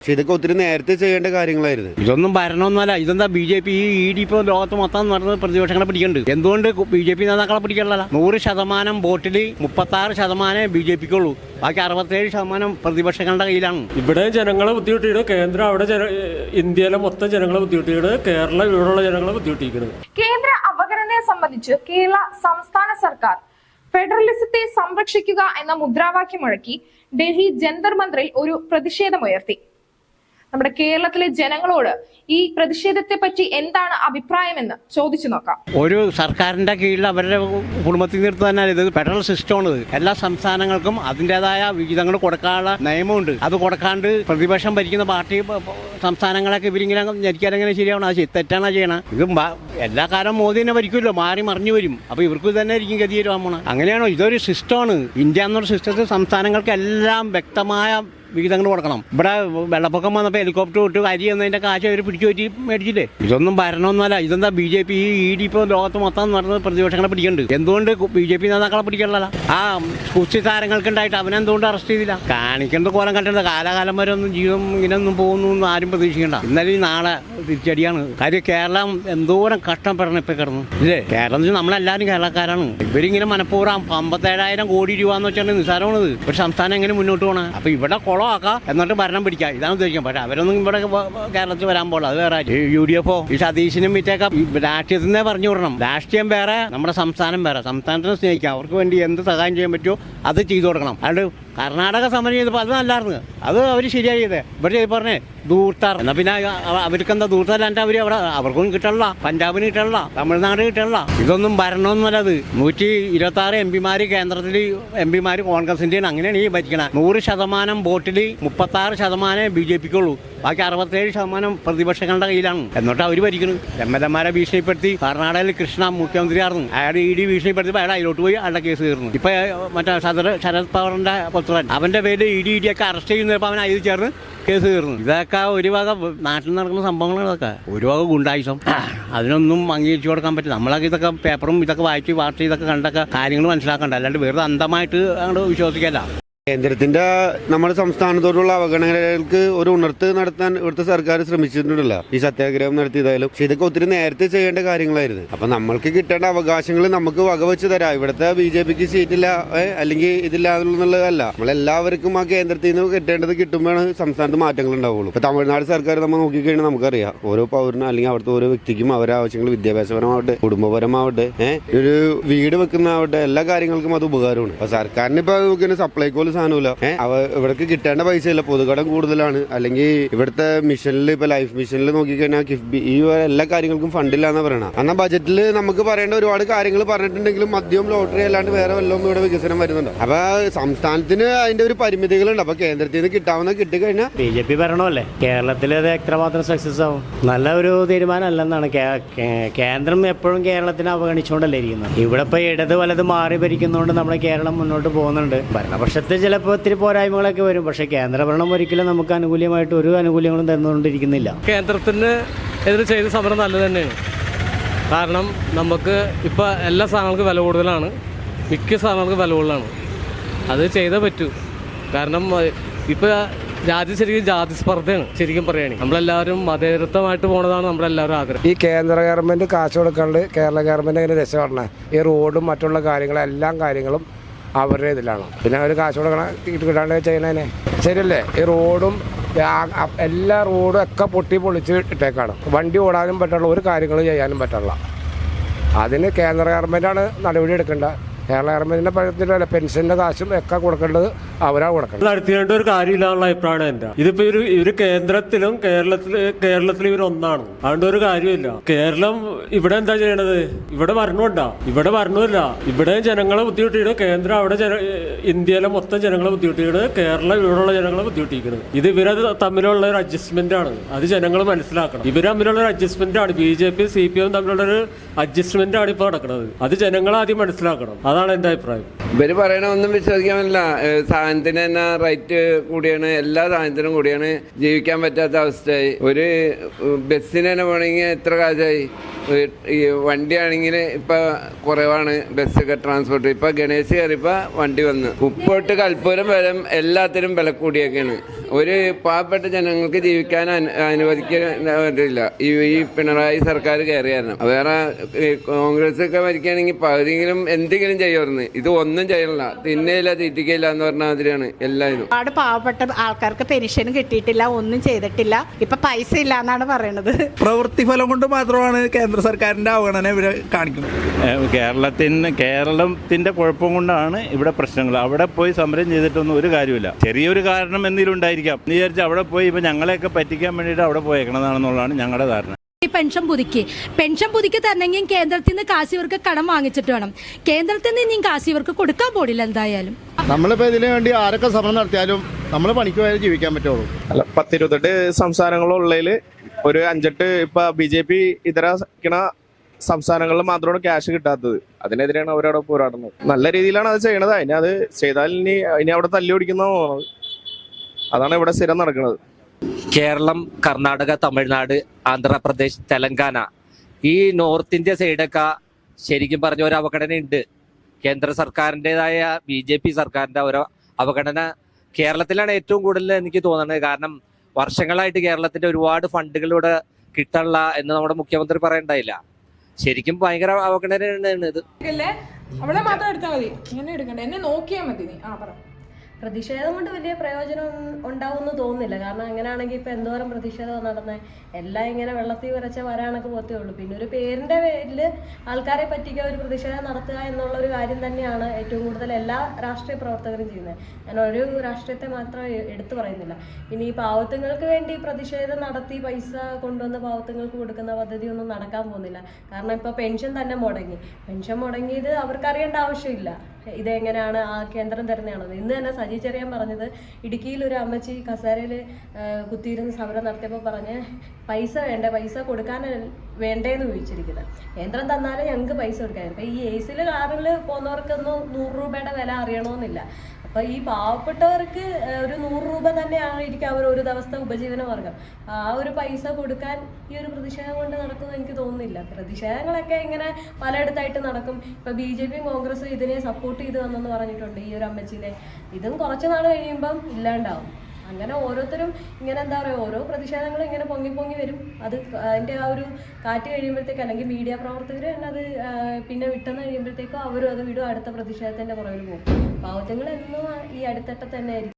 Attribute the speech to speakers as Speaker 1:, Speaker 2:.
Speaker 1: പക്ഷെ ഇതൊക്കെ ഒത്തിരി നേരത്തെ ചെയ്യേണ്ട കാര്യങ്ങളായിരുന്നു.
Speaker 2: ഇതൊന്നും ഭരണമൊന്നുമല്ല. ഇതെന്താ ബി ജെ പി ഈ ഇ ഡി ഇപ്പോൾ ലോകത്ത് മൊത്തം നടന്ന് പ്രതിപക്ഷങ്ങളെ പിടിക്കുന്നുണ്ട് എന്തുകൊണ്ട് ബി ജെ പി നേതാക്കളെ പിടിക്കണല്ല നൂറ് ശതമാനം വോട്ടിൽ മുപ്പത്തി ആറ് ശതമാനം ബി ജെ പിക്കുള്ളൂ. ബാക്കി അറുപത്തേഴ് ശതമാനം പ്രതിപക്ഷങ്ങളുടെ കയ്യിലാണ്.
Speaker 3: ഇവിടെ ജനങ്ങളെ ബുദ്ധിമുട്ടിയിട്ട് കേന്ദ്രം അവിടെ ജന ഇന്ത്യയിലെ മൊത്തം ജനങ്ങളെ ബുദ്ധിമുട്ടിയിട്ട് കേരളം ഇവിടെയുള്ള ജനങ്ങളെ ബുദ്ധിമുട്ടിയിരിക്കുന്നത്
Speaker 4: കേന്ദ്ര അപകടനെ സംബന്ധിച്ച് കേരള സംസ്ഥാന സർക്കാർ ഫെഡറലിസത്തെ സംരക്ഷിക്കുക എന്ന മുദ്രാവാക്യം മുഴക്കി ഡൽഹി ജന്തർ മന്ത്രിൽ ഒരു പ്രതിഷേധമുയർത്തി. നമ്മുടെ കേരളത്തിലെ ജനങ്ങളോട് ഈ പ്രതിഷേധത്തെ പറ്റി എന്താണ് അഭിപ്രായമെന്ന് ചോദിച്ചു നോക്കാം.
Speaker 2: ഒരു സർക്കാരിന്റെ കീഴിൽ അവരുടെ കുടുംബത്തിൽ നിർത്തു തന്നെ ഇത് ഫെഡറൽ സിസ്റ്റമാണ്. ആണ് എല്ലാ സംസ്ഥാനങ്ങൾക്കും അതിന്റെതായ വിഹിതങ്ങൾ കൊടുക്കാനുള്ള നിയമമുണ്ട്. അത് കൊടുക്കാണ്ട് പ്രതിപക്ഷം ഭരിക്കുന്ന പാർട്ടി സംസ്ഥാനങ്ങളൊക്കെ ഇവരിങ്ങനെ ഞരിക്കാൻ എങ്ങനെ ശരിയാവണം? അത് തെറ്റാണ് ചെയ്യണം. ഇത് എല്ലാ കാലം മോദി തന്നെ ഭരിക്കുമല്ലോ മാറി മറിഞ്ഞു വരും. അപ്പൊ ഇവർക്ക് തന്നെ ആയിരിക്കും ഗതി പോകണം അങ്ങനെയാണോ? ഇതൊരു സിസ്റ്റമാണ്. ഇന്ത്യ എന്നൊരു സിസ്റ്റത്തിൽ സംസ്ഥാനങ്ങൾക്ക് എല്ലാം വ്യക്തമായ വിഹിതങ്ങൾ കൊടുക്കണം. ഇവിടെ വെള്ളപ്പൊക്കം വന്നപ്പോൾ ഹെലികോപ്റ്റർ വിട്ട് അരി എന്നതിന്റെ കാശ് അവർ പിടിച്ചു പറ്റി മേടിച്ചില്ലേ? ഇതൊന്നും ഭരണമൊന്നുമല്ല. ഇതെന്താ B J P E D ഇപ്പോൾ ലോകത്ത് മൊത്തം നടന്ന് പ്രതിപക്ഷങ്ങളെ പിടിക്കുന്നുണ്ട് എന്തുകൊണ്ട് ബി ജെ പി നേതാക്കളെ പിടിക്കണല്ല ആ കുസ്തി താരങ്ങൾക്ക് ഉണ്ടായിട്ട് അവനെന്തുകൊണ്ട് അറസ്റ്റ് ചെയ്തില്ല? കാണിക്കേണ്ട കോലം കണ്ടത് കാലാകാലം വരെ ഒന്നും ജീവിതം ഇങ്ങനെ ഒന്നും പോകുന്നു ആരും പ്രതീക്ഷിക്കണ്ട. ഇന്നലെ നാളെ തിരിച്ചടിയാണ്. കാര്യം കേരളം എന്തോരം കഷ്ടപ്പെടണം ഇപ്പൊ കിടന്നു. ഇല്ലേ? കേരളം വെച്ചാൽ നമ്മളെല്ലാവരും കേരളക്കാരാണ്. ഇവരിങ്ങനെ മനഃപൂർവം അമ്പത്തേഴായിരം കോടി രൂപ എന്ന് വെച്ചാൽ നിസ്സാരമാണത്. ഒരു സംസ്ഥാനം എങ്ങനെ മുന്നോട്ട് പോകണം അപ്പൊ ഇവിടെ കുളമാക്കാം. എന്നിട്ട് ഭരണം പിടിക്കാം. ഇതാണ് ഉദ്ദേശിക്കുന്നത് പക്ഷെ അവരൊന്നും ഇവിടെ കേരളത്തിൽ വരാൻ പോകില്ല. അത് വേറെ യു ഡി എഫോ ഈ സതീശനും മറ്റേക്കെ രാഷ്ട്രീയത്തിനെ പറഞ്ഞു വിടണം. രാഷ്ട്രീയം വേറെ നമ്മുടെ സംസ്ഥാനം വേറെ. സംസ്ഥാനത്തിനെ സ്നേഹിക്കാം. അവർക്ക് വേണ്ടി എന്ത് സഹായം ചെയ്യാൻ പറ്റുമോ അത് ചെയ്തു കൊടുക്കണം. അതുകൊണ്ട് കർണാടക സമരം ചെയ്തപ്പോൾ അത് നല്ലായിരുന്നു. അത് അവർ ശരിയായി ചെയ്തേ. ഇവിടെ ചെയ്ത് പറഞ്ഞേ ദൂർത്താർ. എന്നാ പിന്നെ അവ- അവർക്ക് എന്താ ദൂർത്തല്ലാണ്ട് അവർ അവിടെ അവർക്കും കിട്ടണില്ല. പഞ്ചാബിന് കിട്ടണില്ല. തമിഴ്നാട് കിട്ടണില്ല. ഇതൊന്നും വരണമെന്നല്ലത് നൂറ്റി ഇരുപത്തി ആറ് എം പിമാർ കേന്ദ്രത്തിൽ എം പിമാർ കോൺഗ്രസിന്റെയാണ് അങ്ങനെയാണ് ഈ ഭരിക്കണത് നൂറ് ശതമാനം വോട്ടിൽ മുപ്പത്തി ആറ് ശതമാനം ബി ജെ പിക്കുള്ളൂ. ബാക്കി അറുപത്തേഴ് ശതമാനം പ്രതിപക്ഷങ്ങളുടെ കയ്യിലാണ്. എന്നിട്ട് അവർ ഭരിക്കുന്നു. എം എൽ എമാരെ ഭീഷണിപ്പെടുത്തി കർണാടകയിൽ കൃഷ്ണ മുഖ്യമന്ത്രി ആയിരുന്നു അയാൾ ഇ ഡി ഭീഷണിപ്പെടുത്തിയപ്പോൾ അയാൾ അതിലോട്ട് പോയി അയാളുടെ കേസ് തീർന്നു. ഇപ്പൊ മറ്റേ ശരത് ശരത് പവറിന്റെ പുത്രൻ അവന്റെ പേര് ഇ ഡി ഇ ഡി ഒക്കെ അറസ്റ്റ് ചെയ്യുന്നപ്പോൾ അവൻ അതിൽ ചേർന്ന് കേസ് തീർന്നു. ഇതൊക്കെ ഒരു വക നാട്ടിൽ നടക്കുന്ന സംഭവങ്ങളൊക്കെ ഒരു വക ഗുണ്ടായുസം. അതിനൊന്നും അംഗീകരിച്ചു കൊടുക്കാൻ പറ്റില്ല. നമ്മളൊക്കെ ഇതൊക്കെ പേപ്പറും ഇതൊക്കെ വായിച്ച് വാർത്ത ഇതൊക്കെ കണ്ടൊക്കെ കാര്യങ്ങൾ മനസ്സിലാക്കണ്ട. അല്ലാണ്ട് വെറുതെ അന്ധമായിട്ട് അങ്ങോട്ട് വിശ്വസിക്കല്ല.
Speaker 1: കേന്ദ്രത്തിന്റെ നമ്മുടെ സംസ്ഥാനത്തോടുള്ള അവഗണനകൾക്ക് ഒരു ഉണർത്ത് നടത്താൻ ഇവിടുത്തെ സർക്കാർ ശ്രമിച്ചിട്ടുണ്ടല്ല. ഈ സത്യാഗ്രഹം നടത്തിയതായാലും. പക്ഷെ ഇതൊക്കെ ഒത്തിരി നേരത്തെ ചെയ്യേണ്ട കാര്യങ്ങളായിരുന്നു. അപ്പൊ നമ്മൾക്ക് കിട്ടേണ്ട അവകാശങ്ങൾ നമുക്ക് വകവെച്ച് തരാം. ഇവിടുത്തെ ബി ജെ പിക്ക് സീറ്റില്ല അല്ലെങ്കിൽ ഇതില്ല എന്നുള്ളതല്ല. നമ്മളെല്ലാവർക്കും ആ കേന്ദ്രത്തിൽ നിന്ന് കിട്ടേണ്ടത് കിട്ടുമ്പോഴാണ് സംസ്ഥാനത്ത് മാറ്റങ്ങൾ ഉണ്ടാവുള്ളൂ. ഇപ്പൊ തമിഴ്നാട് സർക്കാർ നമ്മൾ നോക്കിക്കഴിഞ്ഞാൽ നമുക്കറിയാം. ഓരോ പൗരനും അല്ലെങ്കിൽ അവിടുത്തെ ഓരോ വ്യക്തിക്കും അവരുടെ ആവശ്യങ്ങൾ വിദ്യാഭ്യാസപരമാവട്ടെ കുടുംബപരമാവട്ടെ ഒരു വീട് വെക്കുന്നവട്ടെ എല്ലാ കാര്യങ്ങൾക്കും അത് ഉപകാരമാണ്. അപ്പൊ സർക്കാരിന് ഇപ്പൊ നോക്കിയാൽ സപ്ലൈകോൽ സാധനമില്ല. അവ ഇവിടേക്ക് കിട്ടേണ്ട പൈസ ഇല്ല പൊതുകടം കൂടുതലാണ്. അല്ലെങ്കിൽ ഇവിടുത്തെ മിഷനിൽ ഇപ്പൊ ലൈഫ് മിഷനിൽ നോക്കിക്കഴിഞ്ഞാൽ കിഫ്ബി ഈ എല്ലാ കാര്യങ്ങൾക്കും ഫണ്ടില്ല എന്നാ പറയണം. എന്നാൽ ബജറ്റിൽ നമുക്ക് പറയേണ്ട ഒരുപാട് കാര്യങ്ങൾ പറഞ്ഞിട്ടുണ്ടെങ്കിലും മദ്യവും ലോട്ടറി അല്ലാണ്ട് വേറെ വല്ലതും ഇവിടെ വികസനം വരുന്നുണ്ട്. അപ്പൊ സംസ്ഥാനത്തിന് അതിന്റെ ഒരു പരിമിതികളുണ്ട്. അപ്പൊ കേന്ദ്രത്തിൽ നിന്ന് കിട്ടാവുന്ന കിട്ടിക്കഴിഞ്ഞാൽ
Speaker 5: ബി ജെ പി ഭരണമല്ലേ? കേരളത്തിൽ അത് എത്രമാത്രം സക്സസ് ആവും? നല്ല ഒരു തീരുമാനമല്ലെന്നാണ് കേന്ദ്രം എപ്പോഴും കേരളത്തിനെ അവഗണിച്ചുകൊണ്ടല്ലേ ഇരിക്കുന്നത്? ഇവിടെ ഇപ്പൊ ഇടത് വലത് മാറി ഭരിക്കുന്നതുകൊണ്ട് നമ്മുടെ കേരളം മുന്നോട്ട് പോകുന്നുണ്ട്. ഭരണപക്ഷത്ത് ചിലപ്പോൾ ഒത്തിരി പോരായ്മകളൊക്കെ വരും. പക്ഷേ കേന്ദ്രഭരണം ഒരിക്കലും നമുക്ക് അനുകൂലമായിട്ട് ഒരു ആനുകൂല്യങ്ങളും തന്നുകൊണ്ടിരിക്കുന്നില്ല.
Speaker 3: കേന്ദ്രത്തിന് എതിരെ ചെയ്ത സമരം നല്ലത് തന്നെയാണ്. കാരണം നമുക്ക് ഇപ്പോൾ എല്ലാ സാധനങ്ങൾക്കും വില കൂടുതലാണ്. മിക്ക സാധനങ്ങൾക്ക് വില കൂടുതലാണ്. അത് ചെയ്തേ പറ്റൂ. കാരണം ഇപ്പോൾ ജാതി ശരിക്കും ജാതി സ്പർദ്ധയാണ്. ശരിക്കും പറയുകയാണെങ്കിൽ നമ്മളെല്ലാവരും മതേതരത്വമായിട്ട് പോണതാണ് നമ്മളെല്ലാവരും ആഗ്രഹം.
Speaker 6: ഈ കേന്ദ്ര ഗവൺമെന്റ് കാശ് കൊടുക്കാണ്ട് കേരള ഗവൺമെന്റ് അങ്ങനെ രക്ഷപ്പെടണേ? ഈ റോഡും മറ്റുള്ള കാര്യങ്ങളും എല്ലാ കാര്യങ്ങളും അവരുടെ ഇതിലാണ്. പിന്നെ അവർ കാശ് കൊടുക്കണ കിട്ടാണ്ട് ചെയ്യണേനെ ശരിയല്ലേ? ഈ റോഡും എല്ലാ റോഡും ഒക്കെ പൊട്ടി പൊളിച്ച് ഇട്ടേക്കാണ്. വണ്ടി ഓടാനും പറ്റുള്ള ഒരു കാര്യങ്ങളും ചെയ്യാനും പറ്റുള്ള അതിന് കേന്ദ്ര ഗവൺമെന്റാണ് നടപടി എടുക്കേണ്ടത്. കേരള ഗവൺമെന്റിന്റെ പഴത്തിലല്ല പെൻഷന്റെ കാശും ഒക്കെ കൊടുക്കേണ്ടത് അവരാ കൊടുക്കണം
Speaker 3: നടത്തിയേണ്ട ഒരു കാര്യമില്ലാന്നുള്ള അഭിപ്രായമാണ് എന്റെ ഇതിപ്പോ ഇവർ ഇവർ കേന്ദ്രത്തിലും കേരളത്തിൽ കേരളത്തിലും ഇവർ ഒന്നാണ്. അതുകൊണ്ട് ഒരു കാര്യമില്ല. കേരളം ഇവിടെ എന്താ ചെയ്യണത്? ഇവിടെ ഭരണമുണ്ടാ ഇവിടെ വരണമില്ല ഇവിടെ ജനങ്ങളെ ബുദ്ധിമുട്ടിയിട്ട് കേന്ദ്രം അവിടെ ഇന്ത്യയിലെ മൊത്തം ജനങ്ങളെ ബുദ്ധിമുട്ടിയിട്ട് കേരളം ഇവിടെയുള്ള ജനങ്ങളെ ബുദ്ധിമുട്ടിക്കുന്നത് ഇത് ഇവരെ തമ്മിലുള്ള ഒരു അഡ്ജസ്റ്റ്മെന്റ് ആണ്. അത് ജനങ്ങൾ മനസ്സിലാക്കണം. ഇവർ തമ്മിലുള്ള ഒരു അഡ്ജസ്റ്റ്മെന്റ് ആണ്. B J P C P M തമ്മിലുള്ള ഒരു അഡ്ജസ്റ്റ്മെന്റ് ആണ് ഇപ്പോൾ നടക്കുന്നത്. അത് ജനങ്ങൾ ആദ്യം മനസ്സിലാക്കണം അതാണ് എന്റെ അഭിപ്രായം.
Speaker 7: ഇവർ പറയണ ഒന്നും വിശ്വസിക്കാൻ സാധനത്തിന് തന്നെ റേറ്റ് കൂടിയാണ് എല്ലാ സാധനത്തിനും കൂടിയാണ്. ജീവിക്കാൻ പറ്റാത്ത അവസ്ഥയായി. ഒരു ബസ്സിന് തന്നെ പോകണമെങ്കിൽ എത്ര കാശായി ഈ വണ്ടിയാണെങ്കിൽ ഇപ്പൊ കുറവാണ് ബസ്സൊക്കെ ട്രാൻസ്പോർട്ട് ഇപ്പൊ ഗണേശ് കയറിപ്പ വണ്ടി വന്ന്. ഉപ്പോട്ട് കൽപ്പൂരം വരെ എല്ലാത്തിനും വില കൂടിയൊക്കെയാണ്. ഒരു പാവപ്പെട്ട ജനങ്ങൾക്ക് ജീവിക്കാൻ അനു- അനുവദിക്കില്ല ഈ ഈ പിണറായി സർക്കാർ കയറിയായിരുന്നു വേറെ കോൺഗ്രസ് ഒക്കെ ഭരിക്കുകയാണെങ്കിൽ പകുതിയെങ്കിലും എന്തെങ്കിലും ചെയ്യുമായിരുന്നു. ഇത് ഒന്നും ചെയ്യണില്ല. തിന്നയില്ല തീറ്റിക്കയില്ല എന്ന് പറഞ്ഞ മാതിരിയാണ് എല്ലാവരും.
Speaker 8: ഒരുപാട് പാവപ്പെട്ട ആൾക്കാർക്ക് പെൻഷൻ കിട്ടിയിട്ടില്ല ഒന്നും ചെയ്തിട്ടില്ല. ഇപ്പൊ പൈസ ഇല്ല എന്നാണ് പറയുന്നത്
Speaker 9: പ്രവൃത്തി ഫലം കൊണ്ട് മാത്രമാണ് കേന്ദ്ര സർക്കാരിന്റെ അവഗണന ഇവിടെ കാണിക്കുന്നത്.
Speaker 10: കേരളത്തിന് കേരളത്തിന്റെ കുഴപ്പം കൊണ്ടാണ് ഇവിടെ പ്രശ്നങ്ങൾ. അവിടെ പോയി സമരം ചെയ്തിട്ടൊന്നും ഒരു കാര്യമില്ല ചെറിയൊരു കാരണം എന്തെങ്കിലും ഉണ്ടായിരിക്കാം. എന്ന് വിചാരിച്ച് അവിടെ പോയി ഇപ്പൊ ഞങ്ങളെയൊക്കെ പറ്റിക്കാൻ വേണ്ടിയിട്ട് അവിടെ പോയേക്കണതാണെന്നുള്ളതാണ് ഞങ്ങളുടെ ധാരണ.
Speaker 11: ഈ പെൻഷൻ പുതുക്കി. പെൻഷൻ പുതുക്കി തരണമെങ്കിൽ കേന്ദ്രത്തിൽ നിന്ന് കാശിവർക്ക് കടം വാങ്ങിച്ചിട്ട് വേണം. കേന്ദ്രത്തിൽ നിന്ന് ഇനിയും കാശിവർക്ക് കൊടുക്കാൻ പോടില്ല എന്തായാലും.
Speaker 12: നമ്മളിപ്പോൾ ഇതിനു വേണ്ടി ആരൊക്കെ സമരം നടത്തിയാലും നമ്മൾ പണിക്ക് പോയാലും ജീവിക്കാൻ പറ്റുള്ളൂ.
Speaker 9: അല്ല പത്തിരുപത്തെട്ട് സംസ്ഥാനങ്ങളുള്ളതിൽ ഒരു അഞ്ചെട്ട് ഇപ്പൊ ബി ജെ പി ഇതര സംസ്ഥാനങ്ങളിൽ മാത്രമാണ് ക്യാഷ് കിട്ടാത്തത്. അതിനെതിരെയാണ് അവരവിടെ പോരാടുന്നത്. നല്ല രീതിയിലാണ് അത് ചെയ്യണത്. അതിനെ അത് ചെയ്താൽ ഇനി ഇനി അവിടെ തല്ലി ഓടിക്കുന്നതാണ് അതാണ് ഇവിടെ സ്ഥിരം നടക്കുന്നത്.
Speaker 13: കേരളം കർണാടക തമിഴ്നാട് ആന്ധ്രാപ്രദേശ് തെലങ്കാന. ഈ നോർത്ത് ഇന്ത്യ സൈഡൊക്കെ ശരിക്കും പറഞ്ഞ ഒരു അവഗണന ഉണ്ട് കേന്ദ്ര സർക്കാരിന്റെതായ ബി ജെ പി സർക്കാരിന്റെ ഒരു അവഗണന കേരളത്തിലാണ് ഏറ്റവും കൂടുതൽ എനിക്ക് തോന്നുന്നത്. കാരണം വർഷങ്ങളായിട്ട് കേരളത്തിന്റെ ഒരുപാട് ഫണ്ടുകൾ ഇവിടെ കിട്ടണില്ല എന്ന് നമ്മുടെ മുഖ്യമന്ത്രി പറയണ്ടായില്ല. ശരിക്കും ഭയങ്കര അവഗണനയാണ് ഇത്.
Speaker 4: അല്ലേ അവളെ മാത്രം എടുത്താൽ മതി. ഇങ്ങനെ എടുക്കണ്ട. എന്നെ നോക്കിയാൽ മതി നീ. ആ പറ.
Speaker 8: പ്രതിഷേധം കൊണ്ട് വലിയ പ്രയോജനം ഉണ്ടാവുമെന്ന് തോന്നുന്നില്ല. കാരണം അങ്ങനെയാണെങ്കിൽ ഇപ്പൊ എന്തോരം പ്രതിഷേധം നടന്നത് എല്ലാം ഇങ്ങനെ വെള്ളത്തിൽ വരച്ച വരാനൊക്കെ പോത്തേ ഉള്ളൂ. പിന്നെ ഒരു പേരിന്റെ പേരിൽ ആൾക്കാരെ പറ്റിക്കുക ഒരു പ്രതിഷേധം നടത്തുക എന്നുള്ള ഒരു കാര്യം തന്നെയാണ് ഏറ്റവും കൂടുതൽ എല്ലാ രാഷ്ട്രീയ പ്രവർത്തകരും ചെയ്യുന്നത്. ഞാൻ ഒരു രാഷ്ട്രീയത്തെ മാത്രം എടുത്തു പറയുന്നില്ല. ഇനി ഈ പാവത്തുങ്ങൾക്ക് വേണ്ടി പ്രതിഷേധം നടത്തി പൈസ കൊണ്ടുവന്ന് പാവത്തുങ്ങൾക്ക് കൊടുക്കുന്ന പദ്ധതി ഒന്നും നടക്കാൻ പോകുന്നില്ല. കാരണം ഇപ്പൊ പെൻഷൻ തന്നെ മുടങ്ങി. പെൻഷൻ മുടങ്ങിയത് അവർക്ക് അറിയേണ്ട ആവശ്യമില്ല. ഇതെങ്ങനെയാണ് ആ കേന്ദ്രം തരുന്നതാണോ ഇന്ന് തന്നെ സജി ചെറിയാൻ പറഞ്ഞത് ഇടുക്കിയിൽ ഒരു അമ്മച്ചി കസേരയിൽ കുത്തിയിരുന്ന് സമരം നടത്തിയപ്പോൾ പറഞ്ഞ് പൈസ വേണ്ട? പൈസ കൊടുക്കാൻ വേണ്ടേന്ന് ചോദിച്ചിരിക്കുന്നത് കേന്ദ്രം തന്നാലേ ഞങ്ങൾക്ക് പൈസ കൊടുക്കാൻ. ഇപ്പം ഈ എ സിയിൽ കാറിൽ പോകുന്നവർക്കൊന്നും നൂറ് രൂപയുടെ വില അറിയണമെന്നില്ല അപ്പം ഈ പാവപ്പെട്ടവർക്ക് ഒരു നൂറ് രൂപ തന്നെയായിരിക്കും അവർ ഒരു ദിവസത്തെ ഉപജീവന മാർഗം. ആ ഒരു പൈസ കൊടുക്കാൻ ഈ ഒരു പ്രതിഷേധം കൊണ്ട് നടക്കുമെന്ന് എനിക്ക് തോന്നുന്നില്ല. പ്രതിഷേധങ്ങളൊക്കെ ഇങ്ങനെ പലയിടത്തായിട്ട് നടക്കും. ഇപ്പൊ ബി ജെ പിയും കോൺഗ്രസും ഇതിനെ സപ്പോർട്ട് ചെയ്ത് വന്നെന്ന് പറഞ്ഞിട്ടുണ്ട് ഈ ഒരു അമ്മച്ചിനെ. ഇതും കുറച്ച് നാൾ കഴിയുമ്പം ഇല്ലാണ്ടാവും. അങ്ങനെ ഓരോരുത്തരും ഇങ്ങനെ എന്താ പറയുക ഓരോ പ്രതിഷേധങ്ങളും ഇങ്ങനെ പൊങ്ങി പൊങ്ങി വരും. അത് അതിന്റെ ആ ഒരു കാറ്റ് കഴിയുമ്പോഴത്തേക്ക് അല്ലെങ്കിൽ മീഡിയ പ്രവർത്തകർ തന്നെ അത് പിന്നെ വിട്ടെന്ന് കഴിയുമ്പോഴത്തേക്കും അവരും അത് വിടും അടുത്ത പ്രതിഷേധത്തിന്റെ പുറകിൽ പോകും. പാവത്തങ്ങൾ എന്നും ഈ അടിത്തട്ട തന്നെ ആയിരിക്കും.